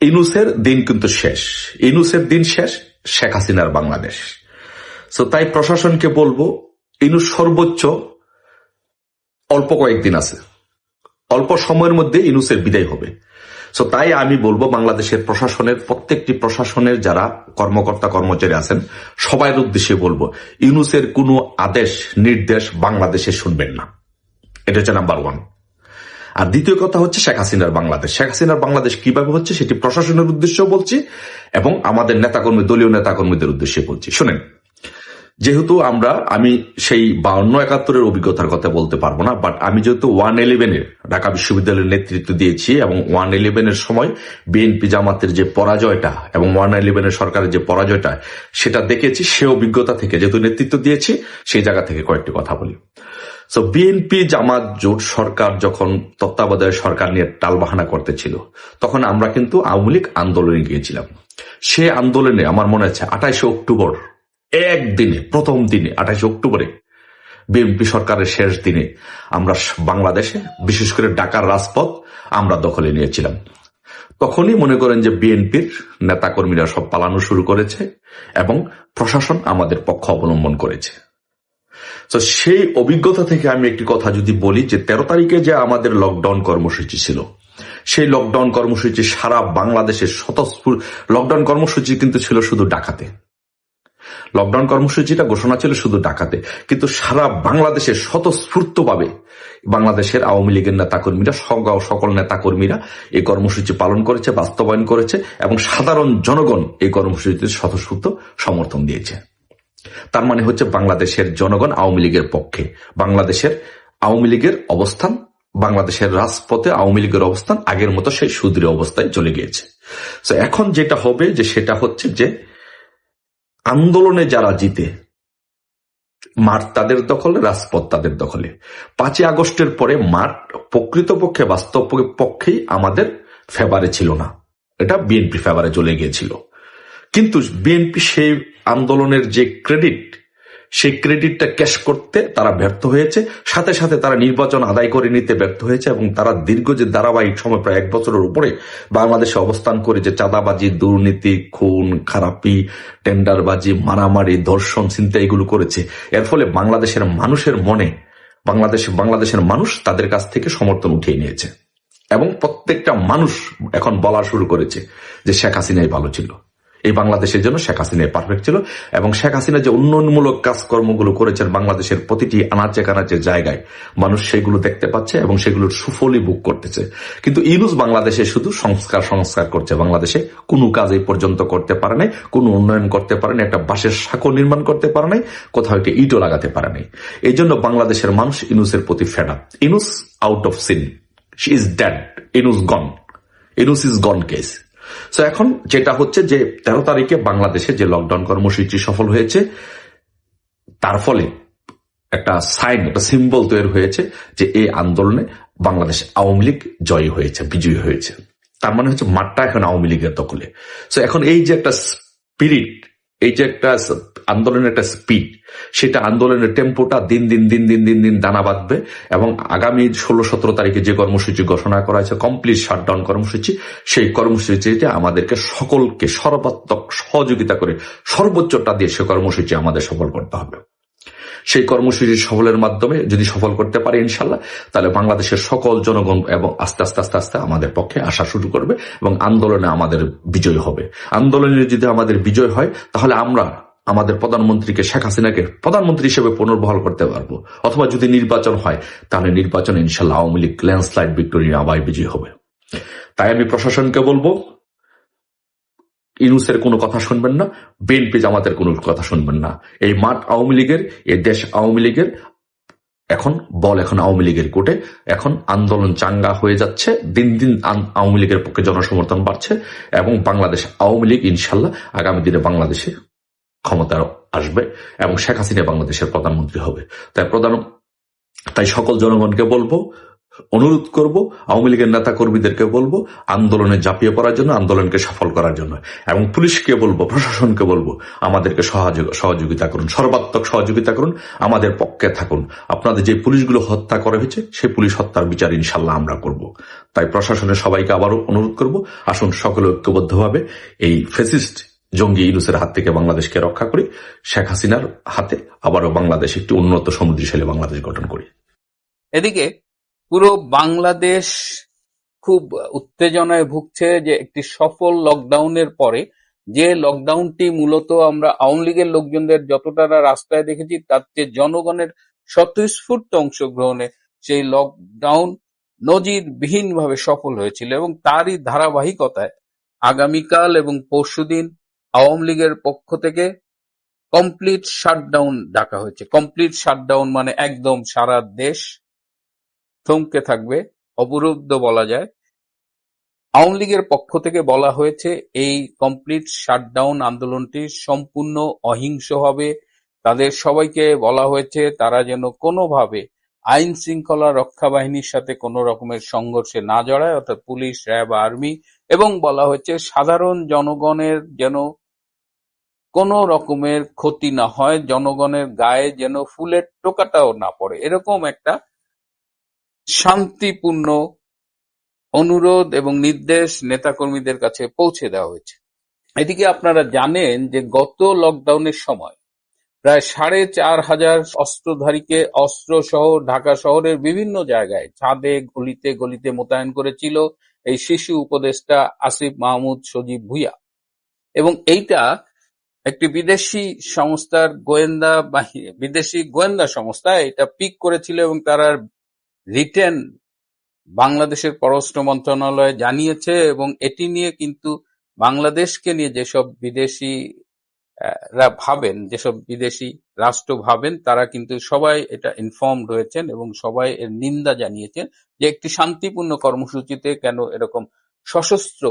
ইনুসের দিন কিন্তু শেষ। ইনুসের দিন শেষ, শেখ হাসিনার বাংলাদেশ। তো তাই প্রশাসনকে বলব ইনুস সর্বোচ্চ অল্প কয়েকদিন আছে। অল্প সময়ের মধ্যে ইনুসের বিদায় হবে। সো তাই আমি বলব, বাংলাদেশের প্রশাসনের, প্রত্যেকটি প্রশাসনের যারা কর্মকর্তা, কর্মচারী আছেন সবার উদ্দেশ্যে বলব ইউনুসের কোনো আদেশ, নির্দেশ বাংলাদেশে শুনবেন না। এটা হচ্ছে নাম্বার ওয়ান আর দ্বিতীয় কথা হচ্ছে শেখ হাসিনার বাংলাদেশ। শেখ হাসিনার বাংলাদেশ কীভাবে হচ্ছে সেটি প্রশাসনের উদ্দেশ্যে বলছি এবং আমাদের নেতাকর্মী, দলীয় নেতাকর্মীদের উদ্দেশ্যে বলছি। শোনেন, যেহেতু আমরা, আমি সেই বাউন্ন একাত্তরের অভিজ্ঞতার কথা বলতে পারব না বাট আমি যেহেতু ওয়ান ইলেভেনের, ঢাকা বিশ্ববিদ্যালয়ের নেতৃত্ব দিয়েছি এবং ওয়ান ইলেভেনের সময় বিএনপি জামাতের যে পরাজয়টা এবং ওয়ান ইলেভেনের সরকারের যে পরাজয়টা, সেটা দেখেছি, সে অভিজ্ঞতা থেকে যেহেতু নেতৃত্ব দিয়েছি, সেই জায়গা থেকে কয়েকটি কথা বলি। তো বিএনপি জামাত জোট সরকার যখন তত্ত্বাবধায়ক সরকার নিয়ে টালবাহানা করতেছিল, তখন আমরা কিন্তু আওয়ামী লীগ আন্দোলনে গিয়েছিলাম। সে আন্দোলনে আমার মনে আছে আঠাইশে অক্টোবর, একদিনে, প্রথম দিনে, আঠাইশে অক্টোবরে বিএনপি সরকারের শেষ দিনে আমরা বাংলাদেশে, বিশেষ করে ঢাকার রাজপথ, আমরা দখলে নিয়েছিলাম। তখনই মনে করেন যে বিএনপির নেতাকর্মীরা সব পালানো শুরু করেছে এবং প্রশাসন আমাদের পক্ষ অবলম্বন করেছে। তো সেই অভিজ্ঞতা থেকে আমি একটি কথা যদি বলি যে তেরো তারিখে যে আমাদের লকডাউন কর্মসূচি ছিল, সেই লকডাউন কর্মসূচি সারা বাংলাদেশের স্বতঃস্ফূর লকডাউন কর্মসূচি কিন্তু ছিল শুধু ডাকাতে। লকডাউন কর্মসূচিটা ঘোষণা ছিল শুধু ডাকাতে। কিন্তু সারা বাংলাদেশের স্বতঃস্ফূর্তভাবে বাংলাদেশের আওয়ামী লীগের নেতাকর্মীরা সকল নেতাকর্মীরা এই কর্মসূচি পালন করেছে, বাস্তবায়ন করেছে এবং সাধারণ জনগণ এই কর্মসূচিতে স্বতঃস্ফূর্ত সমর্থন দিয়েছে। তার মানে হচ্ছে বাংলাদেশের জনগণ আওয়ামী লীগের পক্ষে। বাংলাদেশের আওয়ামী লীগের অবস্থান, বাংলাদেশের রাজপথে আওয়ামী লীগের অবস্থান আগের মতো সেই সুদৃঢ় অবস্থায় চলে গিয়েছে। এখন যেটা হবে যে সেটা হচ্ছে যে আন্দোলনে যারা জিতে মাঠ তাদের দখলে, রাজপথ তাদের দখলে। পাঁচই আগস্টের পরে মাঠ প্রকৃতপক্ষে বাস্তব পক্ষেই আমাদের ফেভারে ছিল না। এটা বিএনপি ফেভারে চলে গিয়েছিল। কিন্তু বিএনপি সেই আন্দোলনের যে ক্রেডিট, সেই ক্রেডিটটা ক্যাশ করতে তারা ব্যর্থ হয়েছে। সাথে সাথে তারা নির্বাচন আদায় করে নিতে ব্যর্থ হয়েছে এবং তারা দীর্ঘ যে ধারাবাহিক সময়, প্রায় এক বছরের উপরে বাংলাদেশে অবস্থান করে যে চাঁদাবাজি, দুর্নীতি, খুন, খারাপি, টেন্ডারবাজি, মারামারি, ধর্ষণ চিন্তা এগুলো করেছে। এর ফলে বাংলাদেশের মানুষের মনে, বাংলাদেশ, বাংলাদেশের মানুষ তাদের কাছ থেকে সমর্থন উঠিয়ে নিয়েছে। এবং প্রত্যেকটা মানুষ এখন বলা শুরু করেছে যে শেখ হাসিনাই ভালো ছিল। এই বাংলাদেশের জন্য শেখ হাসিনা পারফেক্ট ছিল এবং শেখ হাসিনা যে উন্নয়নমূলক কাজকর্মগুলো করেছেন বাংলাদেশের প্রতিটি আনাচে কানাচে জায়গায়, মানুষ সেগুলো দেখতে পাচ্ছে এবং সেগুলোর সুফলই বুক করতেছে। কিন্তু ইউনুস বাংলাদেশে শুধু সংস্কার সংস্কার করছে। বাংলাদেশে কোনো কাজ এই পর্যন্ত করতে পারে নাই, কোনো উন্নয়ন করতে পারে নাই, একটা বাসের সাঁকো নির্মাণ করতে পারে নাই, কোথাও একটা ইটও লাগাতে পারে নাই। এই জন্য বাংলাদেশের মানুষ ইনুসের প্রতি ফেডা Yunus out of scene she is dead Yunus gone Yunus is gone case so এখন যেটা হচ্ছে যে তেরো তারিখে বাংলাদেশে যে লকডাউন কর্মসূচি সফল হয়েছে, তার ফলে একটা সাইন একটা সিম্বল তৈরি হয়েছে যে এই আন্দোলনে বাংলাদেশ আওয়ামী লীগ জয়ী হয়েছে, বিজয়ী হয়েছে। তার মানে হচ্ছে মাঠটা এখন আওয়ামী লীগের দখলে। সো এখন এই যে একটা স্পিরিট এই যে একটা আন্দোলনের একটা স্পিড সেটা আন্দোলনের টেম্পোটা দিন দিন দিন দিন দিন দিন দানা বাঁধবে এবং আগামী ষোলো সতেরো তারিখে যে কর্মসূচি ঘোষণা করা হয়েছে কমপ্লিট শাটডাউন কর্মসূচি, সেই কর্মসূচিতে আমাদেরকে সকলকে সর্বাত্মক সহযোগিতা করে সর্বোচ্চটা দিয়ে সে কর্মসূচি আমাদের সফল করতে হবে। সেই কর্মসূচি সফলের মাধ্যমে যদি সফল করতে পারে ইনশাল্লাহ তাহলে বাংলাদেশের সকল জনগণ এবং আস্তে আস্তে আস্তে আস্তে আমাদের পক্ষে আসা শুরু করবে এবং আন্দোলনে আমাদের বিজয় হবে। আন্দোলনে যদি আমাদের বিজয় হয়, তাহলে আমরা আমাদের প্রধানমন্ত্রীকে, শেখ হাসিনাকে প্রধানমন্ত্রী হিসেবে পুনর্বহাল করতে পারব। অথবা যদি নির্বাচন হয়, তাহলে নির্বাচনে ইনশাল্লাহ আওয়ামী লীগ ল্যান্ডস্লাইড ভিক্টোরি আবাই বিজয়ী হবে। তাই আমি প্রশাসনকে বলব ইনুসের কোনো কথা শুনবেন না, বিএনপি জামাতের কোনো কথা শুনবেন না। এই মাঠ আওয়ামী লীগের, এই দেশ আওয়ামী লীগের, এখন বল এখন আওয়ামী লীগের কোর্টে এখন আন্দোলন চাঙ্গা হয়ে যাচ্ছে, দিন দিন আওয়ামী লীগের পক্ষে জনসমর্থন বাড়ছে এবং বাংলাদেশ আওয়ামী লীগ, ইনশাল্লাহ আগামী দিনে বাংলাদেশে ক্ষমতা আসবে এবং শেখ হাসিনা বাংলাদেশের প্রধানমন্ত্রী হবে। তাই প্রধান তাই সকল জনগণকে বলব অনুরোধ করব, আওয়ামী লীগের নেতা কর্মীদেরকে বলব, আন্দোলনে ঝাঁপিয়ে পড়ার জন্য, আন্দোলনকে সফল করার জন্য। এবং পুলিশকে বলব, প্রশাসনকে বলব, আমাদেরকে সহযোগিতা করুন, সর্বাত্মক সহযোগিতা করুন, আমাদের পক্ষে থাকুন। আপনাদের যে পুলিশগুলো হত্যা করা হয়েছে সেই পুলিশ হত্যার বিচার ইনশাল্লাহ আমরা করব। তাই প্রশাসনের সবাইকে আবারও অনুরোধ করব, আসুন সকলে ঐক্যবদ্ধভাবে এই ফেসিস্ট জঙ্গি ইউনুসের হাত থেকে বাংলাদেশকে রক্ষা করি, শেখ হাসিনার হাতে আবারও বাংলাদেশ একটি উন্নত সমুদ্রশালী বাংলাদেশ গঠন করি। এদিকে পুরো বাংলাদেশ খুব উত্তেজনায় ভুগছে যে একটি সফল লকডাউনের পরে যে লকডাউনটি মূলত আমরা আওয়ামী লীগের লোকজনদের যতটা রাস্তায় দেখেছি, তার চেয়ে জনগণের স্বতঃস্ফূর্ত অংশগ্রহণে সেই লকডাউন নজিরবিহীনভাবে সফল হয়েছিল এবং তারই ধারাবাহিকতায় আগামীকাল এবং পরশুদিন আওয়ামী লীগের পক্ষ থেকে কমপ্লিট শাটডাউন ডাকা হয়েছে। কমপ্লিট শাটডাউন মানে একদম সারা দেশ থমকে থাকবে, অবরুদ্ধ বলা যায়। আওয়ামী লীগের পক্ষ থেকে বলা হয়েছে, এই কমপ্লিট শাটডাউন আন্দোলনটি সম্পূর্ণ অহিংস হবে। তাদের সবাইকে বলা হয়েছে, তারা যেন কোনোভাবে আইন শৃঙ্খলা রক্ষা বাহিনীর সাথে কোনো রকমের সংঘর্ষে না জড়ায়, অর্থাৎ পুলিশ, র্যাব, আর্মি, এবং বলা হয়েছে, সাধারণ জনগণের যেন কোনো রকমের ক্ষতি না হয়, জনগণের গায়ে যেন ফুলের টোকাটাও না পড়ে। এরকম একটা শান্তিপূর্ণ অনুরোধ এবং নির্দেশ নেতাকর্মীদের কাছে পৌঁছে দেওয়া হয়েছে। এদিকে আপনারা জানেন যে গত লকডাউনের সময় প্রায় সাড়ে চার হাজার অস্ত্রধারীকে অস্ত্র সহ ঢাকা শহরের বিভিন্ন জায়গায় ছাদে, গলিতে গলিতে মোতায়েন করেছিল এই শিশু উপদেষ্টা আসিফ মাহমুদ সজীব ভুইয়া। এবং এইটা একটি বিদেশি সংস্থার গোয়েন্দা বিদেশি গোয়েন্দা সংস্থা, এটা পিক করেছিল এবং তারা রিটেন বাংলাদেশের পররাষ্ট্র মন্ত্রণালয় জানিয়েছে এবং এটি নিয়ে কিন্তু বাংলাদেশকে নিয়ে যেসব বিদেশি ভাবেন, যেসব বিদেশি রাষ্ট্র ভাবেন, তারা কিন্তু সবাই এটা ইনফর্মড হয়েছেন এবং সবাই এর নিন্দা জানিয়েছেন যে একটি শান্তিপূর্ণ কর্মসূচিতে কেন এরকম সশস্ত্র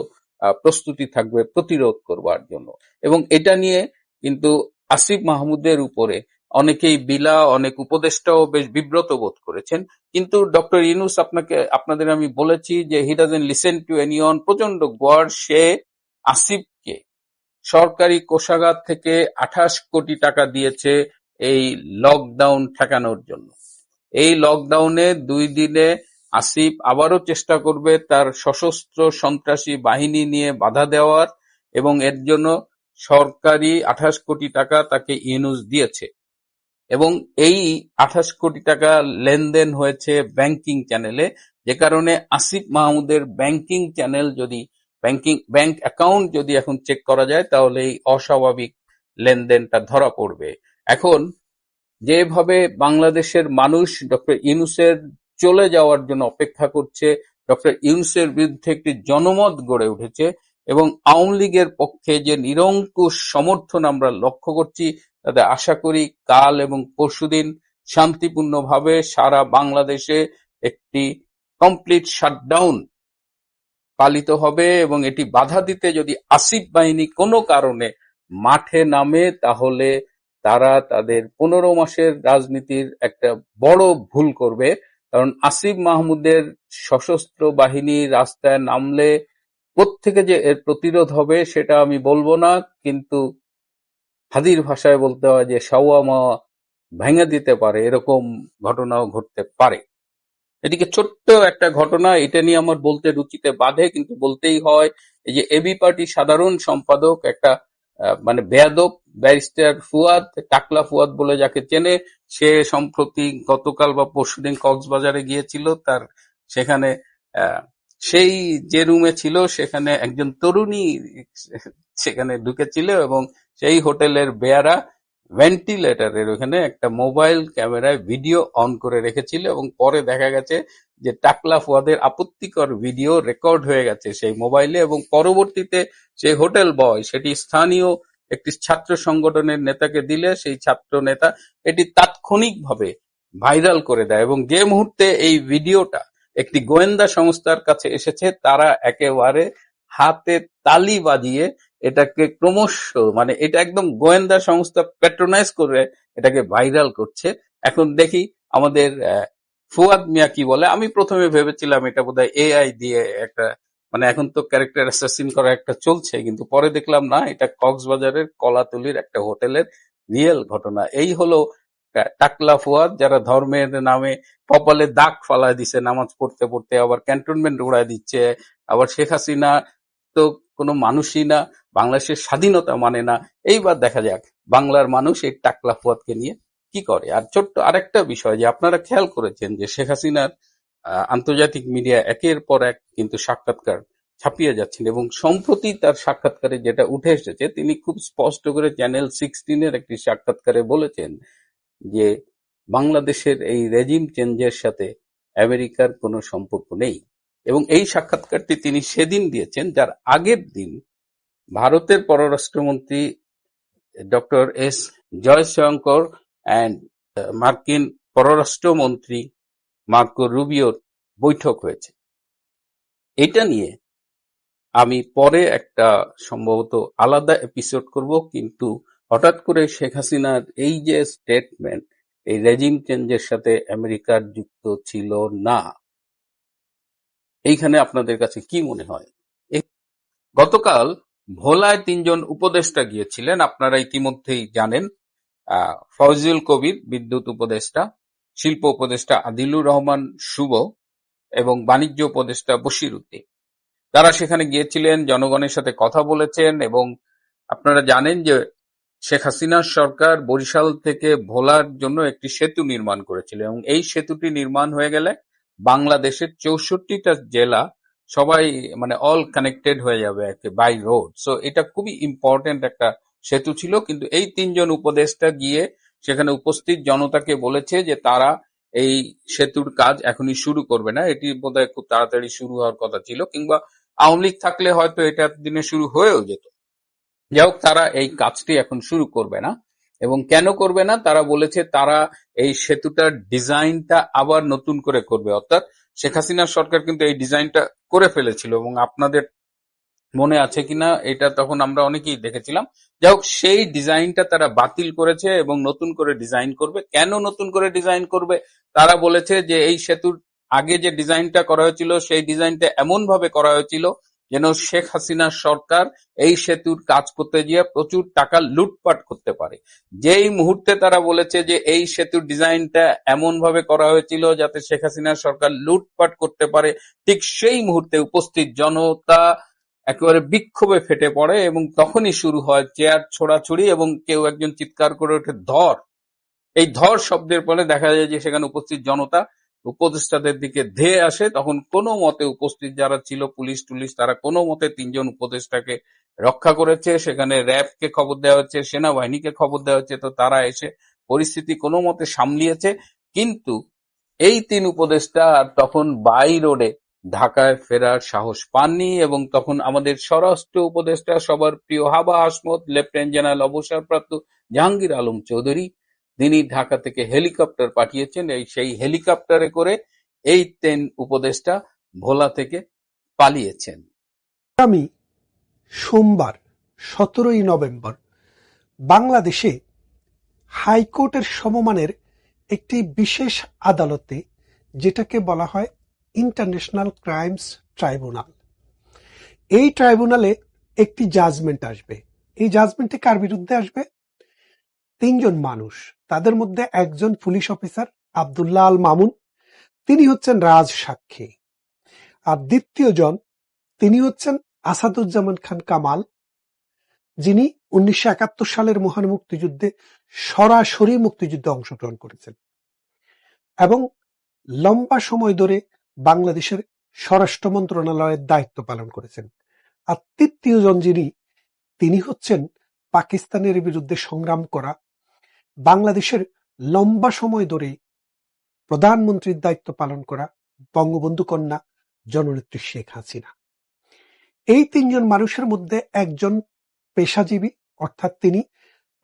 প্রস্তুতি থাকবে প্রতিরোধ করবার জন্য। এবং এটা নিয়ে কিন্তু আসিফ মাহমুদের উপরে অনেকেই বিলা, অনেক উপদেষ্টাও বেশ বিব্রত বোধ করেছেন। কিন্তু ডক্টর ইনুস আপনাকে, আপনাদের আমি বলেছি যে he doesn't listen to anyone প্রচণ্ড গড় সে আসিফকে সরকারি কোষাগার থেকে আঠাশ কোটি টাকা দিয়েছে এই লকডাউন ঠেকানোর জন্য। এই লকডাউনে দুই দিনে আসিফ আবারও চেষ্টা করবে তার সশস্ত্র সন্ত্রাসী বাহিনী নিয়ে বাধা দেওয়ার এবং এর জন্য সরকারি আঠাশ কোটি টাকা তাকে ইউনুস দিয়েছে। এবং এই আঠাশ কোটি টাকা লেনদেন হয়েছে ব্যাংকিং চ্যানেলে। যে কারণে আসিফ মাহমুদের ব্যাংকিং চ্যানেল যদি, ব্যাংকিং, ব্যাংক অ্যাকাউন্ট যদি এখন চেক করা যায়, তাহলে এই অস্বাভাবিক লেনদেনটা ধরা পড়বে। এখন, যেভাবে বাংলাদেশের মানুষ ডক্টর ইউনুসের চলে যাওয়ার জন্য অপেক্ষা করছে, ডক্টর ইউনুসের বিরুদ্ধে একটি জনমত গড়ে উঠেছে এবং আওয়ামী লীগের পক্ষে যে নিরঙ্কুশ সমর্থন আমরা লক্ষ্য করছি তাতে আশা করি কাল এবং পরশুদিন শান্তিপূর্ণভাবে সারা বাংলাদেশে একটি কমপ্লিট শাটডাউন পালিত হবে এবং এটি বাধা দিতে যদি আসিফ বাহিনী কোনো কারণে মাঠে নামে, তাহলে তারা তাদের পনেরো মাসের রাজনীতির একটা বড় ভুল করবে। কারণ আসিফ মাহমুদের সশস্ত্র বাহিনী রাস্তায় নামলে কোত্থেকে যে এর প্রতিরোধ হবে, সেটা আমি বলব না। কিন্তু হাদির ভাষায় বলতে হয় যে সাওয়া ভেঙে দিতে পারে, এরকম ঘটনাও ঘটতে পারে। এদিকে ছোট্ট একটা ঘটনা, এটা নিয়ে আমার বলতে রুচিতে বাধে, কিন্তু বলতেই হয়, এই যে এবি পার্টি সাধারণ সম্পাদক একটা মানে বেয়াদব, ব্যারিস্টার ফুয়াদ, টাকলা ফুয়াদ বলে যাকে চেনে, সে সম্প্রতি গতকাল বা পরশুদিন কক্সবাজারে গিয়েছিল, তার সেখানে সেই যে রুমে ছিল, সেখানে একজন তরুণী সেখানে ঢুকেছিল এবং সেই হোটেলের বেয়ারা ভেন্টিলেটরের ওখানে একটা মোবাইল ক্যামেরায় ভিডিও অন করে রেখেছিল এবং পরে দেখা গেছে যে টাকলা ফুয়াদের আপত্তিকর ভিডিও রেকর্ড হয়ে গেছে সেই মোবাইলে এবং পরবর্তীতে সেই হোটেল বয়, সেটি স্থানীয় একটি ছাত্র সংগঠনের নেতাকে দিলে, সেই ছাত্র নেতা এটি তাৎক্ষণিকভাবে ভাইরাল করে দেয় এবং যে মুহূর্তে এই ভিডিওটা একটি গোয়েন্দা সংস্থার কাছে এসেছে, তারা একেবারে হাতে তালি বাজিয়ে এটাকে ক্রমশ মানে এটা একদম গোয়েন্দা সংস্থা প্যাট্রোনাইজ করে এটাকে ভাইরাল করছে। এখন দেখি আমাদের ফুয়াদ মিয়া কি বলে? আমি প্রথমে ভেবেছিলাম এটা বোধহয় এআই দিয়ে একটা মানে এখন তো ক্যারেক্টার অ্যাসাসিন করা একটা চলছে, কিন্তু পরে দেখলাম না, এটা কক্সবাজারের কলাতলির একটা হোটেলের রিয়েল ঘটনা। এই হলো টাকলা ফুয়াদ, যারা ধর্মের নামে কপালে দাগ ফালায় দিছে, নামাজ পড়তে পড়তে আবার ক্যান্টনমেন্ট উড়ায় দিচ্ছে, আবার শেখ হাসিনা তো কোনো মানুষই না, বাংলাদেশের স্বাধীনতা মানে না। এইবার দেখা যাক, বাংলার মানুষ এই টাকলা ফুয়াদকে নিয়ে কি করে। আর ছোট্ট আরেকটা বিষয় যে আপনারা খেয়াল করেছেন যে শেখ হাসিনার আন্তর্জাতিক মিডিয়া একের পর এক কিন্তু সাক্ষাৎকার ছাপিয়ে যাচ্ছেন এবং সম্প্রতি তার সাক্ষাৎকারে যেটা উঠে এসেছে, তিনি খুব স্পষ্ট করে চ্যানেল সিক্সটিনের একটি সাক্ষাৎকারে বলেছেন যে বাংলাদেশের এই রেজিম চেঞ্জের সাথে আমেরিকার কোনো সম্পর্ক নেই। এবং এই সাক্ষাৎকারটি তিনি সেদিন দিয়েছেন, যার আগের দিন ভারতের পররাষ্ট্রমন্ত্রী ডক্টর এস জয়শঙ্কর অ্যান্ড মার্কিন পররাষ্ট্রমন্ত্রী মার্কো রুবিওর বৈঠক হয়েছে। এটা নিয়ে আমি পরে একটা সম্ভবত আলাদা এপিসোড করব, কিন্তু হঠাৎ করে শেখ হাসিনার এই যে স্টেটমেন্ট এই রেজিম চেঞ্জের সাথে আমেরিকার যুক্ত ছিল না। এইখানে আপনাদের কাছে কি মনে হয়? গতকাল ভোলায় তিনজন উপদেষ্টা গিয়েছিলেন আপনারা ইতিমধ্যেই জানেন আহ, ফয়জুল কবির বিদ্যুৎ উপদেষ্টা শিল্প উপদেষ্টা আদিলুর রহমান শুভ এবং বাণিজ্য উপদেষ্টা বশির উদ্দিন তারা সেখানে গিয়েছিলেন জনগণের সাথে কথা বলেছেন এবং আপনারা জানেন যে শেখ হাসিনার সরকার বরিশাল থেকে ভোলার জন্য একটি সেতু নির্মাণ করেছিল এবং এই সেতুটি নির্মাণ হয়ে গেলে বাংলাদেশের চৌষট্টিটা জেলা সবাই মানে অল কানেক্টেড হয়ে যাবে আর কি বাই রোড সো এটা খুবই ইম্পর্টেন্ট একটা সেতু ছিল, কিন্তু এই তিনজন উপদেষ্টা গিয়ে সেখানে উপস্থিত জনতাকে বলেছে যে তারা এই সেতুর কাজ এখনই শুরু করবে না। এটি বোধহয় খুব তাড়াতাড়ি শুরু হওয়ার কথা ছিল, কিংবা আওয়ামী লীগ থাকলে হয়তো এটা দিনে শুরু হয়েও যেত। যাই তারা এই কাজটি এখন শুরু করবে না। এবং কেন করবে না? তারা বলেছে তারা এই সেতুটার ডিজাইনটা আবার নতুন করে করবে। অর্থাৎ শেখ হাসিনার সরকার কিন্তু এই ডিজাইনটা করে ফেলেছিল এবং আপনাদের মনে আছে কিনা এটা তখন আমরা অনেকেই দেখেছিলাম। যাই হোক, সেই ডিজাইনটা তারা বাতিল করেছে এবং নতুন করে ডিজাইন করবে। কেন নতুন করে ডিজাইন করবে? তারা বলেছে যে এই সেতুর আগে যে ডিজাইনটা করা হয়েছিল, সেই ডিজাইনটা এমন ভাবে করা হয়েছিল যেন শেখ হাসিনার সরকার এই সেতুর কাজ করতে গিয়ে প্রচুর টাকা লুটপাট করতে পারে। যেই মুহূর্তে তারা বলেছে যে এই সেতুর ডিজাইনটা এমন ভাবে করা হয়েছিল যাতে শেখ হাসিনার সরকার লুটপাট করতে পারে, ঠিক সেই মুহূর্তে উপস্থিত জনতা একেবারে বিক্ষোভে ফেটে পড়ে এবং তখনই শুরু হয় চেয়ার ছোড়াছুড়ি এবং কেউ একজন চিৎকার করে ওঠে ধর। এই ধর শব্দের ফলে দেখা যায় যে সেখানে উপস্থিত জনতা উপদেষ্টাদের দিকে ধেয়ে আসে, তখন কোনো মতে উপস্থিত যারা ছিল, পুলিশ টুলিশ, তারা কোনো মতে তিনজন উপদেষ্টাকে রক্ষা করেছে। সেখানে র্যাবকে খবর দেওয়া হচ্ছে, সেনাবাহিনীকে খবর দেওয়া হচ্ছে, তো তারা এসে পরিস্থিতি কোনো মতে সামলিয়েছে। কিন্তু এই তিন উপদেষ্টা আর তখন বাই রোডে ঢাকায় ফেরার সাহস পাননি এবং তখন আমাদের স্বরাষ্ট্র উপদেষ্টা সবার প্রিয় হাবা আসমত লেফটেন্যান্ট জেনারেল অবসরপ্রাপ্ত জাহাঙ্গীর আলম চৌধুরী তিনি ঢাকা থেকে হেলিকপ্টার পাঠিয়েছেন। এই সেই হেলিকপ্টারে করে এই তিন উপদেষ্টা ভোলা থেকে পালিয়েছেন। আগামী সোমবার, সতেরোই নভেম্বর, বাংলাদেশে হাইকোর্টের সমমানের একটি বিশেষ আদালতে যেটাকে বলা হয় ইন্টারন্যাশনাল ক্রাইমস ট্রাইব্যুনাল। এই ট্রাইব্যুনালে একটি জাজমেন্ট আসবে। এই জাজমেন্টে কার বিরুদ্ধে আসবে? তিনজন মানুষ। তাদের মধ্যে একজন পুলিশ অফিসার, আবদুল্লাহ আল মামুন। তিনি হচ্ছেন রাজ সাক্ষী। আর দ্বিতীয় জন তিনি হচ্ছেন আসাদুজ্জামান খান কামাল, যিনি উনিশশো একাত্তর সালের মহান মুক্তিযুদ্ধে সরাসরি মুক্তিযুদ্ধে অংশগ্রহণ করেছেন এবং লম্বা সময় ধরে বাংলাদেশের স্বরাষ্ট্র মন্ত্রণালয়ের দায়িত্ব পালন করেছেন। আর তৃতীয় জন যিনি, তিনি হচ্ছেন পাকিস্তানের বিরুদ্ধে সংগ্রাম করা বাংলাদেশের লম্বা সময় ধরে প্রধানমন্ত্রীর দায়িত্ব পালন করা বঙ্গবন্ধু কন্যা জননেত্রী শেখ হাসিনা। এই তিনজন মানুষের মধ্যে একজন পেশাজীবী, অর্থাৎ তিনি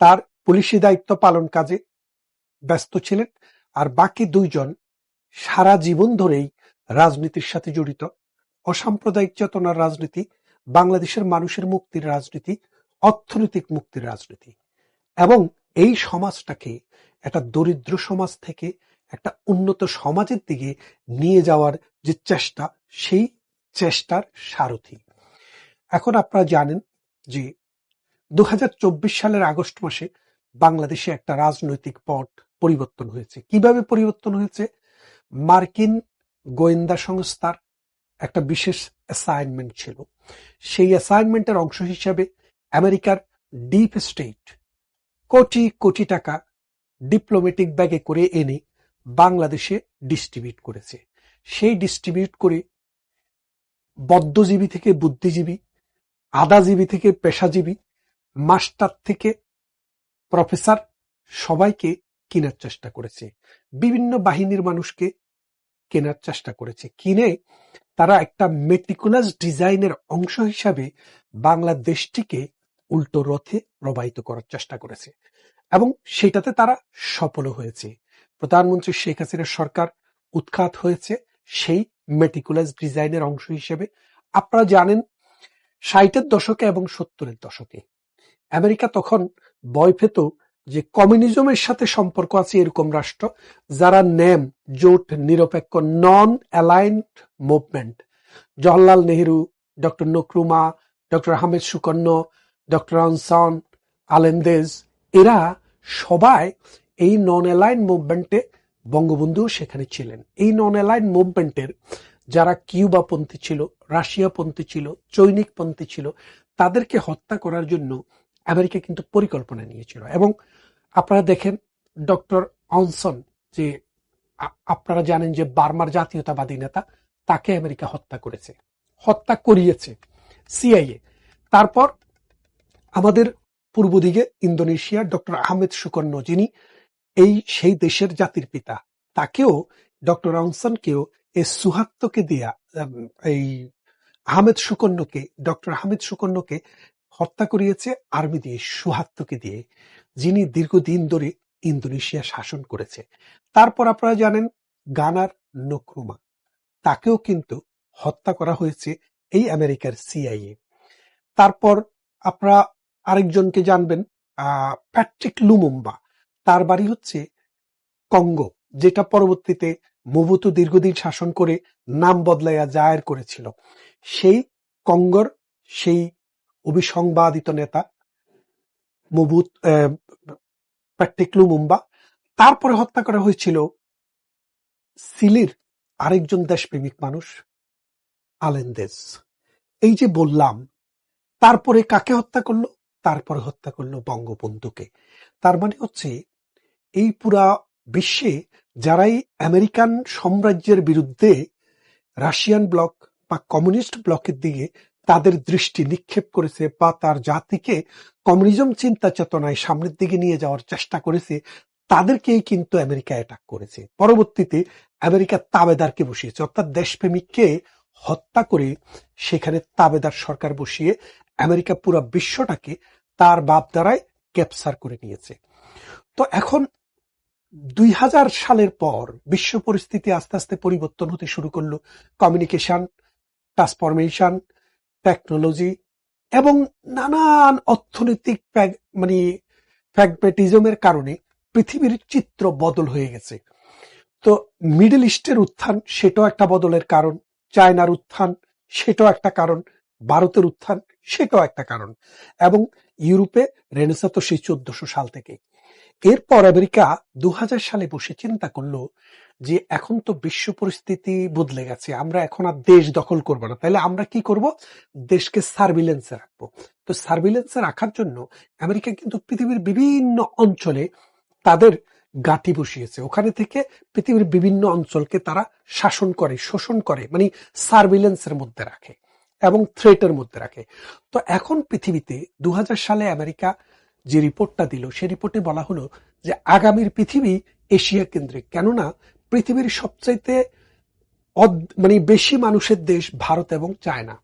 তার পুলিশি দায়িত্ব পালন কাজে ব্যস্ত ছিলেন আর বাকি দুইজন সারা জীবন ধরেই রাজনীতির সাথে জড়িত। অসাম্প্রদায়িক চেতনার রাজনীতি, বাংলাদেশের মানুষের মুক্তির রাজনীতি, অর্থনৈতিক মুক্তির রাজনীতি এবং এই সমাজটাকে একটা দরিদ্র সমাজ থেকে একটা উন্নত সমাজের দিকে নিয়ে যাওয়ার যে চেষ্টা, সেই চেষ্টার সারথি। এখন আপনারা জানেন যে দু হাজার চব্বিশ সালের আগস্ট মাসে বাংলাদেশে একটা রাজনৈতিক পট পরিবর্তন হয়েছে। কীভাবে পরিবর্তন হয়েছে? মার্কিন গোয়েন্দা সংস্থার একটা বিশেষ অ্যাসাইনমেন্ট ছিল। সেই অ্যাসাইনমেন্টের অংশ হিসাবে আমেরিকার ডিপ স্টেট কোটি কোটি টাকা ডিপ্লোম্যাটিক ব্যাগে করে এনে বাংলাদেশে ডিস্ট্রিবিউট করেছে। সেই ডিস্ট্রিবিউট করে বদ্ধজীবী থেকে বুদ্ধিজীবী, আদাজীবী থেকে পেশাজীবী, মাস্টার থেকে প্রফেসর সবাইকে কেনার চেষ্টা করেছে। বিভিন্ন বাহিনীর মানুষকে কেনার চেষ্টা করেছে। কিনে তারা একটা মেটিকুলাস ডিজাইনের অংশ হিসাবে বাংলাদেশটিকে উল্টো রথে প্রবাহিত করার চেষ্টা করেছে এবং সেটাতে তারা সফল হয়েছে। প্রধানমন্ত্রী শেখ হাসিনার সরকার উৎখাত হয়েছে সেই মেটিকুলাস ডিজাইনের অংশ হিসেবে। আপনারা জানেন ষাটের দশকে এবং সত্তরের দশকে। আমেরিকা তখন ভয় পেত যে কমিউনিজমের সাথে সম্পর্ক আছে এরকম রাষ্ট্র যারা নেম, জোট, নিরপেক্ষ non aligned movement Jawaharlal Nehru, doctor Nkrumah, doctor Ahmed Sukarno doctor আনসান আলেন্দেজ এরা সবাই এই নন অ্যালাইন মুভমেন্টে বঙ্গবন্ধু সেখানে ছিলেন। এই নন অ্যালাইন মুভমেন্টের যারা কিউবাপন্থী ছিল রাশিয়াপন্থী ছিল চৈনিকপন্থী ছিল, তাদেরকে হত্যা করার জন্য আমেরিকা কিন্তু পরিকল্পনা নিয়েছিল। এবং আপনারা দেখেন ডক্টর অনসন যে আপনারা জানেন যে বার্মার জাতীয়তাবাদী নেতা, তাকে আমেরিকা হত্যা করেছে, হত্যা করিয়েছে সিআইএ তারপর আমাদের পূর্ব দিকে ইন্দোনেশিয়ার ডক্টর আহমেদ সুকর্ণ যিনি এই সেই দেশের জাতির পিতা, তাকেও ডক্টর অনসনকেও এই সুহাত্তকে দিয়া এই আহমেদ সুকন্যকে, ডক্টর আহমেদ সুকন্যকে হত্যা করিয়েছে আর্মি দিয়ে, সুহাত্তকে দিয়ে, যিনি দীর্ঘদিন ধরে ইন্দোনেশিয়া শাসন করেছে। তারপর আপনারা জানেন গানার নক্রুমা, তাকেও কিন্তু হত্যা করা হয়েছে এই আমেরিকার সিআইএ তারপর আপনারা আরেকজনকে জানবেন প্যাট্রিক লুমুম্বা। তার বাড়ি হচ্ছে কঙ্গো, যেটা পরবর্তীতে মুবুতু দীর্ঘদিন শাসন করে নাম বদলাইয়া জায়ের করেছিল। সেই কঙ্গর সেই অভিসংবাদিত নেতা, মুবুত প্যাট্রিক লুমুম্বা, তারপরে হত্যা করা হয়েছিল সিলির আরেকজন দেশপ্রেমিক মানুষ, আলেন্দেজ। এই যে বললাম, তারপরে কাকে হত্যা করল? তারপরে হত্যা করল বঙ্গবন্ধুকে। তার মানে হচ্ছে, এই পুরা বিশ্বে যারাই আমেরিকান সাম্রাজ্যের বিরুদ্ধে রাশিয়ান ব্লক বা কমিউনিস্ট ব্লকের দিকে তাদের দৃষ্টি নিক্ষেপ করেছে বা তার জাতিকে কমিউনিজম চিন্তা চেতনায় সামনের দিকে নিয়ে যাওয়ার চেষ্টা করেছে, তাদেরকেই কিন্তু আমেরিকা অ্যাটাক করেছে। পরবর্তীতে আমেরিকা তাবেদারকে বসিয়েছে। অর্থাৎ দেশপ্রেমিককে হত্যা করে সেখানে তাবেদার সরকার বসিয়ে আমেরিকা পুরো বিশ্বটাকে তার বাপ দ্বারাই ক্যাপচার করে নিয়েছে। তো এখন দুই হাজার সালের পর বিশ্ব পরিস্থিতি আস্তে আস্তে পরিবর্তন হতে শুরু করল। কমিউনিকেশন ট্রান্সফরমেশন টেকনোলজি এবং নানান অর্থনৈতিক মানে ফ্যাগমেটিজমের কারণে পৃথিবীর চিত্র বদল হয়ে গেছে। তো মিডল ইস্টের উত্থান সেটাও একটা বদলের কারণ চায়নার উত্থান সেটাও একটা কারণ ভারতের উত্থান, সেটাও একটা কারণ। এবং ইউরোপে রেনেসা তো সেই চোদ্দশো সাল থেকে এরপর আমেরিকা দু হাজার সালে বসে চিন্তা করল যে এখন তো বিশ্ব পরিস্থিতি বদলে গেছে, আমরা এখন আর দেশ দখল করব না। তাহলে আমরা কি করব? দেশকে সার্ভিলেন্সে রাখব। তো সার্ভিলেন্সে রাখার জন্য আমেরিকা কিন্তু পৃথিবীর বিভিন্ন অঞ্চলে তাদের গাঁটি বসিয়েছে। ওখানে থেকে পৃথিবীর বিভিন্ন অঞ্চলকে তারা শাসন করে, শোষণ করে মানে সার্ভিলেন্সের মধ্যে রাখে। এবং থ্রেটের মধ্যে রাখে। তো এখন পৃথিবীতে দু হাজার সালে আমেরিকা যে রিপোর্টটা দিল সে রিপোর্টে বলা হলো যে আগামীর পৃথিবী এশিয়া কেন্দ্রিক। কেননা পৃথিবীর সবচাইতে মানে বেশি মানুষের দেশ ভারত এবং চায়না।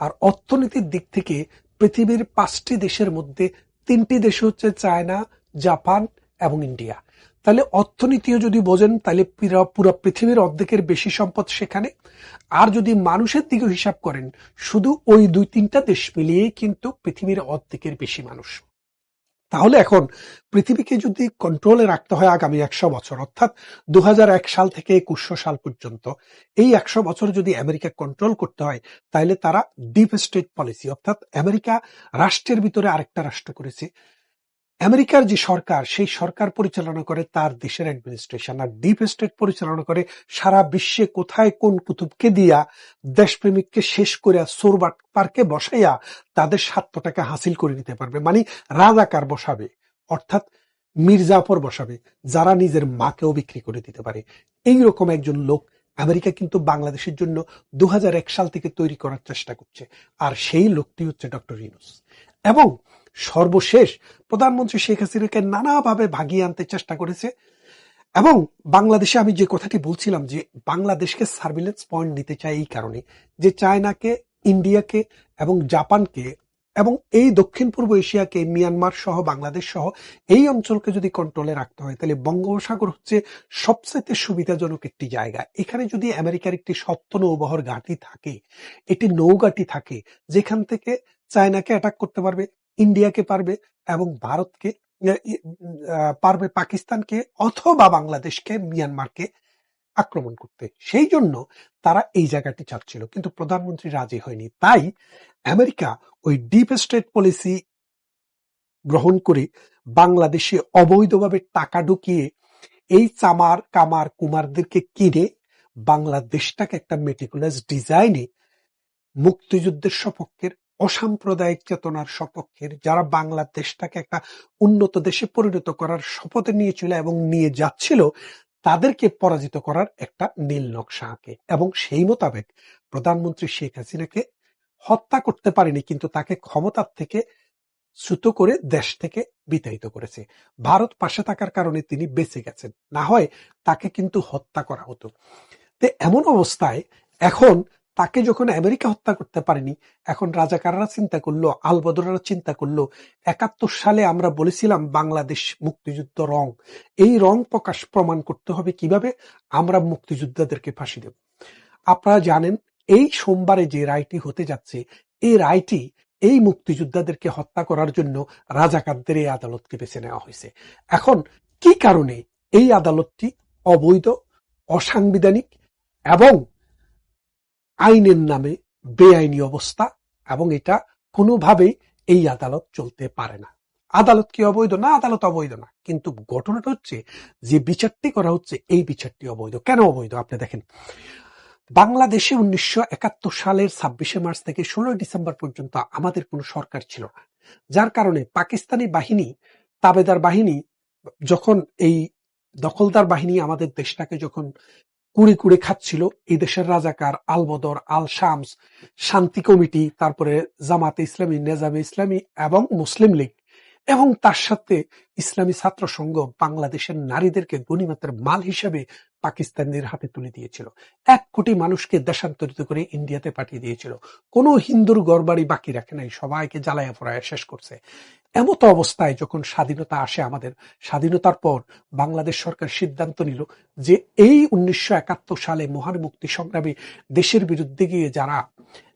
আর অর্থনীতির দিক থেকে পৃথিবীর পাঁচটি দেশের মধ্যে তিনটি দেশ হচ্ছে চায়না, জাপান এবং ইন্ডিয়া। তাহলে অর্থনীতিও যদি বোঝেন, তাহলে পুরো পৃথিবীর অর্ধেকের বেশি সম্পদ সেখানে আর যদি মানুষের দিকে হিসাব করেন, শুধু ওই দুই তিনটা দেশ মিলিয়েই কিন্তু পৃথিবীর অর্ধেকের বেশি মানুষ। তাহলে এখন পৃথিবীকে যদি কন্ট্রোলে রাখতে হয় আগামী একশো বছর, অর্থাৎ দু হাজার এক সাল থেকে একুশশো সাল পর্যন্ত, এই একশো বছর যদি আমেরিকা কন্ট্রোল করতে হয় তাহলে তারা ডিপ স্টেট পলিসি অর্থাৎ আমেরিকা রাষ্ট্রের ভিতরে আরেকটা রাষ্ট্র করেছে আমেরিকার যে সরকার, সেই সরকার পরিচালনা করে তার দেশের অ্যাডমিনিস্ট্রেশন আর ডিপ স্টেট পরিচালনা করে সারা বিশ্বে কোথায় কোন কুতুবকে দিয়া দেশপ্রেমিককে শেষ করে সোরবাট পার্কে বসাইয়া তাদের স্বার্থটাকে হাসিল করে নিতে পারবে। মানে রাজাকার বসাবে, অর্থাৎ মির্জাফর বসাবে, যারা নিজের মাকেও বিক্রি করে দিতে পারে। এই রকম একজন লোক আমেরিকা কিন্তু বাংলাদেশের জন্য দু হাজার এক সাল থেকে তৈরি করার চেষ্টা করছে। আর সেই লোকটি হচ্ছে ডক্টর ইউনুস। এবং সর্বশেষ প্রধানমন্ত্রী শেখ হাসিনাকে নানাভাবে ভাগিয়ে আনতে চেষ্টা করেছে। এবং বাংলাদেশে আমি যে কথাটি বলছিলাম যে বাংলাদেশকে সার্ভিলেন্স পয়েন্ট নিতে চায় এই কারণে যে চায়নাকে, ইন্ডিয়াকে এবং জাপানকে এবং এই দক্ষিণ পূর্ব এশিয়াকে, মিয়ানমার সহ, বাংলাদেশ সহ এই অঞ্চলকে যদি কন্ট্রোলে রাখতে হয়, তাহলে বঙ্গোপসাগর হচ্ছে সবচেয়ে সুবিধাজনক একটি জায়গা। এখানে যদি আমেরিকার একটি সত্য নৌবহর ঘাঁটি থাকে, একটি নৌঘাটি থাকে, যেখান থেকে চায়নাকে অ্যাটাক করতে পারবে ইন্ডিয়াকে পারবে এবং ভারতকে পারবে পাকিস্তানকে অথবা বাংলাদেশকে মিয়ানমারকে আক্রমণ করতে। সেই জন্য তারা এই জায়গাটি চাচ্ছিল। কিন্তু প্রধানমন্ত্রী রাজি হয়নি। তাই আমেরিকা ওই ডিপ স্টেট পলিসি গ্রহণ করে বাংলাদেশে অবৈধভাবে টাকা ঢুকিয়ে এই চামার, কামার, কুমারদেরকে কিনে বাংলাদেশটাকে একটা মেটিকুলাস ডিজাইনে মুক্তিযুদ্ধের সপক্ষের অসাম্প্রদায়িক চেতনার সপক্ষের যারা বাংলাদেশটাকে একটা উন্নত দেশে পরিণত করার শপথে নিয়েছিল এবং নিয়ে যাচ্ছিল, তাদেরকে পরাজিত করার একটা নীল নকশা আঁকে। এবং সেই মোতাবেক প্রধানমন্ত্রী শেখ হাসিনাকে হত্যা করতে পারেনি, কিন্তু তাকে ক্ষমতার থেকে চ্যুত করে দেশ থেকে বিতাড়িত করেছে। ভারত পাশে থাকার কারণে তিনি বেঁচে গেছেন, না হয় তাকে কিন্তু হত্যা করা হতো। তো এমন অবস্থায় এখন তাকে যখন আমেরিকা হত্যা করতে পারেনি, এখন রাজাকাররা চিন্তা করল, আলবদররা চিন্তা করল, একাত্তর সালে আমরা বলেছিলাম বাংলাদেশ মুক্তিযুদ্ধ রং। এই রং প্রকাশ প্রমাণ করতে হবে কীভাবে? আমরা মুক্তিযোদ্ধাদেরকে ফাঁসি দেব। আপনারা জানেন, এই সোমবারে যে রায়টি হতে যাচ্ছে, এই রায়টি এই মুক্তিযোদ্ধাদেরকে হত্যা করার জন্য রাজাকারদের এই আদালতকে বেছে নেওয়া হয়েছে। এখন কি কারণে এই আদালতটি অবৈধ, অসাংবিধানিক এবং আইনের নামে বেআইনি অবস্থা এবং এটা কোনোভাবেই এই আদালত চলতে পারে না। আদালত কি অবৈধ? না, আদালত অবৈধ না। কিন্তু ঘটনাটা হচ্ছে যে বিচারটি করা হচ্ছে, এই বিচারটি অবৈধ। কেন অবৈধ? আপনি দেখেন, বাংলাদেশে উনিশশো একাত্তর সালের ছাব্বিশে মার্চ থেকে ষোলোই ডিসেম্বর পর্যন্ত আমাদের কোনো সরকার ছিল না। যার কারণে পাকিস্তানি বাহিনী, তাবেদার বাহিনী, যখন এই দখলদার বাহিনী আমাদের দেশটাকে যখন কুড়ে কুড়ে খাচ্ছিল এই দেশের রাজাকার আলবদর আল শামস শান্তি কমিটি, তারপরে জামাতে ইসলামী, নেজামে ইসলামী এবং মুসলিম লীগ। এবং তার সাথে ইসলামী ছাত্র সংঘ বাংলাদেশের নারীদেরকে গণিমাতের মাল হিসেবে পাকিস্তানিদের হাতে তুলে দিয়েছিল। এক কোটি মানুষকে দেশান্তরিত করে ইন্ডিয়াতে পাঠিয়ে দিয়েছিল। কোনো হিন্দুর গড়বাড়ি বাকি রাখে নাই, সবাইকে জ্বালায়া পড়ায় শেষ করছে। এমত অবস্থায় যখন স্বাধীনতা আসে আমাদের, স্বাধীনতার পর বাংলাদেশ সরকার সিদ্ধান্ত নিল যে এই উনিশশো একাত্তর সালে মহান মুক্তি সংগ্রামে দেশের বিরুদ্ধে গিয়ে যারা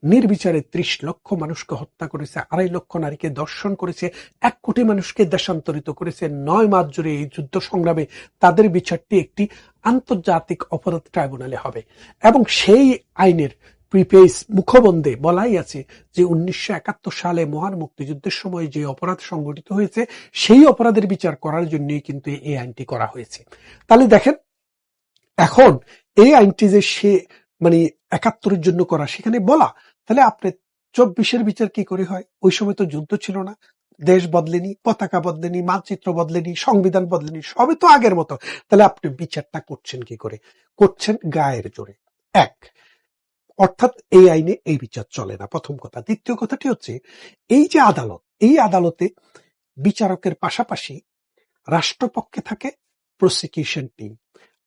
নির্বিচারে ত্রিশ লক্ষ মানুষকে হত্যা করেছে, আড়াই লক্ষ নারীকে দর্শন করেছে, এক কোটি মানুষকে দেশান্তরিত করেছে নয় মাস জুড়ে এই যুদ্ধ সংগ্রামে তাদের বিচারটি একটি আন্তর্জাতিক অপরাধ ট্রাইব্যুনালে হবে। এবং সেই আইনের প্রিপেস মুখবন্ধে বলাই আছে যে উনিশশো একাত্তর সালে মহান মুক্তিযুদ্ধের সময় যে অপরাধ সংঘটিত হয়েছে, সেই অপরাধের বিচার করার জন্যই কিন্তু এই আইনটি করা হয়েছে। তাহলে দেখেন, এখন এই আইনটি যে সে মানে একাত্তরের জন্য করা, সেখানে বলা, তাহলে আপনি চব্বিশের বিচার কি করে হয়? ওই সময় তো যুদ্ধ ছিল না। দেশ বদলেনি, পতাকা বদলেনি, মানচিত্র বদলেনি, সংবিধান বদলেনি, সবই তো আগের মতো। তাহলে আপনি বিচারটা করছেন কি করে? করছেন গায়ের জোরে। এক, অর্থাৎ এই আইনে এই বিচার চলে না, প্রথম কথা। দ্বিতীয় কথাটি হচ্ছে, এই যে আদালত, এই আদালতে বিচারকের পাশাপাশি রাষ্ট্রপক্ষে থাকে প্রসিকিউশন টিম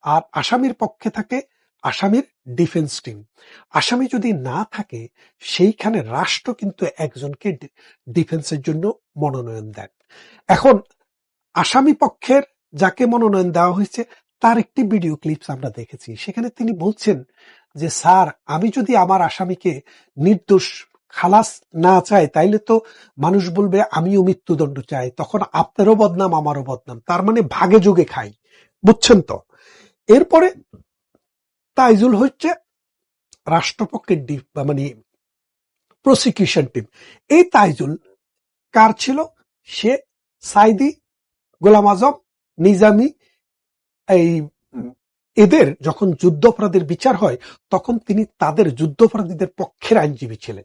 আর আসামির পক্ষে থাকে আসামির ডিফেন্স টিম আসামি যদি না থাকে, সেইখানে রাষ্ট্র কিন্তু একজনকে ডিফেন্সের জন্য মনোনয়ন দেন। এখন, আসামি পক্ষের যাকে মনোনয়ন দেওয়া হয়েছে, তার একটি ভিডিও ক্লিপস আমরা দেখেছি। সেখানে তিনি বলছেন যে, স্যার, আমি যদি আমার আসামিকে নির্দোষ, খালাস না চাই, তাইলে তো মানুষ বলবে, আমিও মৃত্যুদণ্ড চাই। তখন আপনারও বদনাম, আমারও বদনাম। তার মানে ভাগে যোগে খাই। বুঝছেন তো? এরপরে তাইজুল হচ্ছে রাষ্ট্রপক্ষের ডি- বা মানে প্রসিকিউশন টিম এই তাইজুল কার ছিল? সে সাইদি গোলাম আজম নিজামি, এই এদের যখন যুদ্ধাপরাধের বিচার হয়, তখন তিনি তাদের যুদ্ধাপরাধীদের পক্ষের আইনজীবী ছিলেন।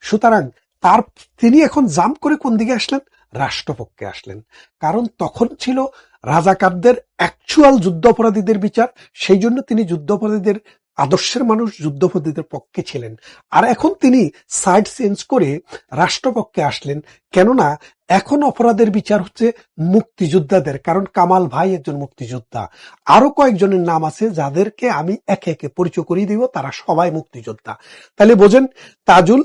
সুতরাং তার, তিনি এখন জাম করে কোন দিকে আসলেন? রাষ্ট্রপক্ষে আসলেন। কারণ তখন ছিল রাজাকারদের অ্যাকচুয়াল যুদ্ধাপরাধীদের বিচার, সেই জন্য তিনি যুদ্ধাপরাধীদের, আদর্শের মানুষ যুদ্ধাপরাধীদের পক্ষে ছিলেন। আর এখন তিনি সাইড চেঞ্জ করে রাষ্ট্রপক্ষে আসলেন। কেননা, এখন অপরাধের বিচার হচ্ছে মুক্তিযোদ্ধাদের, কারণ কামাল ভাই একজন মুক্তিযোদ্ধা। আরও কয়েকজনের নাম আছে যাদেরকে আমি একে একে পরিচয় করিয়ে দিব, তারা সবাই মুক্তিযোদ্ধা। তাহলে বোঝেন, তাজুল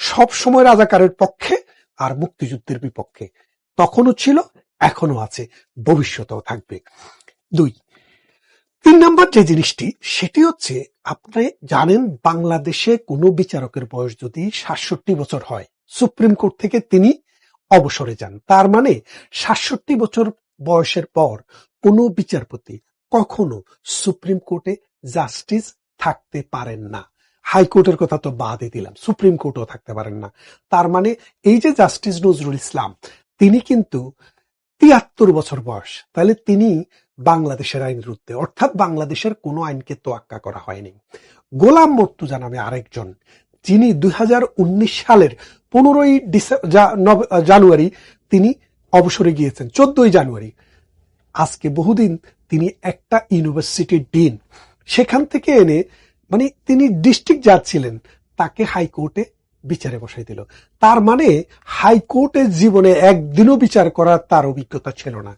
সব সময় রাজাকারের পক্ষে আর মুক্তিযুদ্ধের বিপক্ষে। তখনও ছিল এখনও আছে, ভবিষ্যতেও থাকবে। দুই, তিন নম্বর যে জিনিসটি, সেটি হচ্ছে, আপনি জানেন বাংলাদেশে কোনো বিচারকের বয়স যদি সাতষট্টি বছর হয়, সুপ্রিম কোর্ট থেকে তিনি অবসরে যান। তার মানে সাতষট্টি বছর বয়সের পর কোনো বিচারপতি কখনো সুপ্রিম কোর্টে জাস্টিস থাকতে পারেন না। হাইকোর্টের কথা তো বাদই দিলাম, সুপ্রিম কোর্টও থাকতে পারেন না। তার মানে এই যে জাস্টিস নজরুল ইসলাম, তিনি কিন্তু তিয়াত্তর বছর বয়স, তাহলে তিনি বাংলাদেশের আইনের ঊর্ধ্বে অর্থাৎ বাংলাদেশের কোনো আইনকে তোয়াক্কা করা হয়নি। গোলাম মর্তুজা নামে আরেকজন, যিনি দুই হাজার উনিশ সালের পনেরোই জানুয়ারি তিনি অবসরে গিয়েছেন, চোদ্দই জানুয়ারি। আজকে বহুদিন তিনি একটা ইউনিভার্সিটির ডিন। সেখান থেকে এনে মানে তিনি ডিস্ট্রিক্ট জাজ ছিলেন। তাকে হাইকোর্টে বিচারে বসাই দিল। তার মানে হাইকোর্টের জীবনে একদিনও বিচার করার তার অভিজ্ঞতা ছিল না।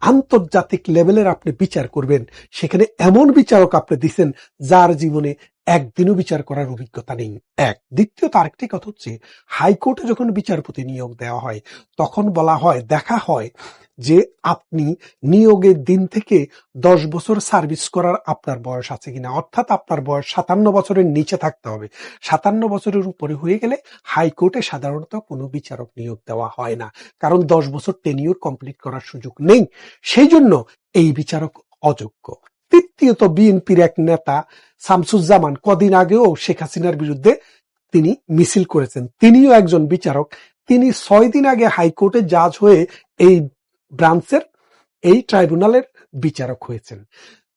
আন্তর্জাতিক লেভেলের আপনি বিচার করবেন। সেখানে এমন বিচারক আপনি দিচ্ছেন যার জীবনে একদিনও বিচার করার অভিজ্ঞতা নেই। এক। দ্বিতীয়ত আরেকটি কথা হচ্ছে, হাইকোর্টে যখন বিচারপতি নিয়োগ দেওয়া হয়, তখন বলা হয়, দেখা হয় যে আপনি নিয়োগের দিন থেকে দশ বছর সার্ভিস করার আপনার বয়স আছে কিনা। অর্থাৎ আপনার বয়স সাতান্ন বছরের নিচে থাকতে হবে। সাতান্ন বছরের উপরে হয়ে গেলে হাইকোর্টে সাধারণত কোনো বিচারক নিয়োগ দেওয়া হয় না। কারণ দশ বছর টেনিউর কমপ্লিট করার সুযোগ নেই। সেই জন্য এই বিচারক অযোগ্য। তৃতীয়ত বিএনপির এক নেতা শামসুজ্জামান কদিন আগেও শেখ হাসিনার বিরুদ্ধে তিনি মিছিল করেছেন। তিনিও একজন বিচারক। তিনি ছয় দিন আগে হাইকোর্টে জাজ হয়ে এই ব্রাঞ্চের, এই ট্রাইব্যুনালের বিচারক হয়েছেন।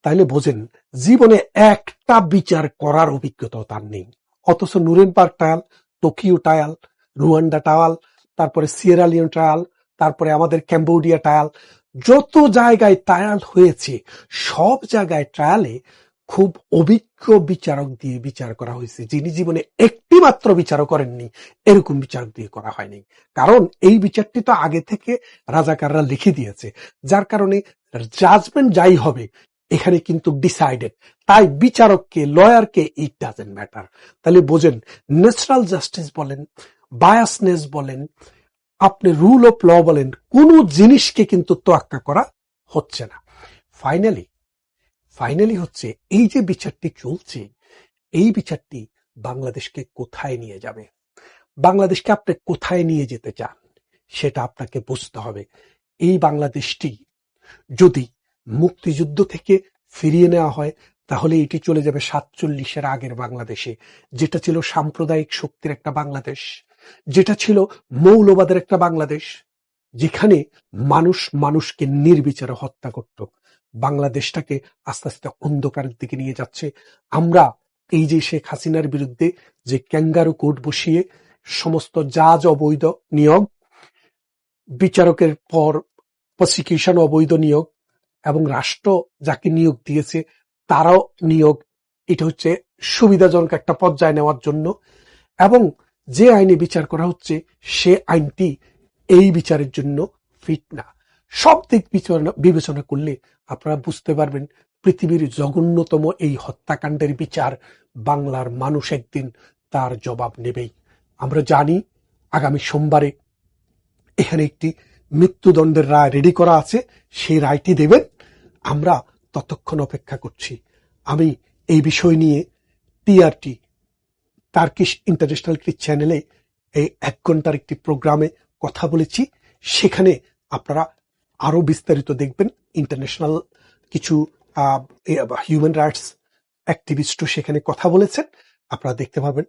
তাইলে বোঝেন, জীবনে একটা বিচার করার অভিজ্ঞতাও তার নেই। অথচ Nuremberg trial, Tokyo trial, Rwanda trial, তারপরে সিয়েরালিয়ন ট্রায়াল, তারপরে আমাদের ক্যাম্বোডিয়া ট্রায়াল যত জায়গায় ট্রায়াল হয়েছে, সব জায়গায় ট্রায়ালে খুব অভিজ্ঞ বিচারক দিয়ে বিচার করা হয়েছে। যিনি জীবনে একটি মাত্র বিচারও করেননি, এরকম বিচার দিয়ে করা হয়নি। কারণ এই বিচারটি তো আগে থেকে রাজাকাররা লিখে দিয়েছে। যার কারণে জাজমেন্ট যাই হবে, এখানে কিন্তু ডিসাইডেড তাই বিচারককে লয়ারকে ইট ডাজেন্ট ম্যাটার তাহলে বোঝেন ন্যাচারাল জাস্টিস বলেন বায়াসনেস বলেন আপনি রুল অফ ল বলেন, কোন জিনিসকে কিন্তু তোয়াক্কা করা হচ্ছে না। ফাইনালি ফাইনালি হচ্ছে এই যে বিচারটি চলছে, এই বিচারটি বাংলাদেশকে কোথায় নিয়ে যাবে? বাংলাদেশকে আপনি কোথায় নিয়ে যেতে চান? সেটা আপনাকে বুঝতে হবে। এই বাংলাদেশটি যদি মুক্তিযুদ্ধ থেকে ফিরিয়ে নেওয়া হয়, তাহলে এটি চলে যাবে সাতচল্লিশের আগের বাংলাদেশে, যেটা ছিল সাম্প্রদায়িক শক্তির একটা বাংলাদেশ। যেটা ছিল মৌলবাদের একটা বাংলাদেশ, যেখানে মানুষ মানুষকে নির্বিচারে হত্যা করত। বাংলাদেশটাকে আস্তে আস্তে অন্ধকারের দিকে নিয়ে যাচ্ছে। আমরা এই যে শেখ হাসিনার বিরুদ্ধে যে ক্যাঙ্গারু কোর্ট বসিয়ে সমস্ত জাজ অবৈধ নিয়োগ, বিচারকের পর প্রসিকিউশন অবৈধ নিয়োগ এবং রাষ্ট্র যাকে নিয়োগ দিয়েছে তারাও নিয়োগ, এটা হচ্ছে সুবিধাজনক একটা পর্যায়ে নেওয়ার জন্য। এবং যে আইনে বিচার করা হচ্ছে, সে আইনটি এই বিচারের জন্য ফিট না। সব দিক বিবেচনা করলে আপনারা বুঝতে পারবেন, পৃথিবীর জঘন্যতম এই হত্যাকাণ্ডের বিচার বাংলার মানুষ একদিন তার জবাব নেবেই। আমরা জানি, আগামী সোমবারে এখানে একটি মৃত্যুদণ্ডের রায় রেডি করা আছে, সেই রায়টি দেবেন। আমরা ততক্ষণ অপেক্ষা করছি। আমি এই বিষয় নিয়ে টিআরটি টার্কিশ ইন্টারন্যাশনাল একটি চ্যানেলে এই এক ঘণ্টার একটি প্রোগ্রামে কথা বলেছি। সেখানে আপনারা আরও বিস্তারিত দেখবেন। ইন্টারন্যাশনাল কিছু হিউম্যান রাইটস অ্যাক্টিভিস্টও সেখানে কথা বলেছেন। আপনারা দেখতে পাবেন।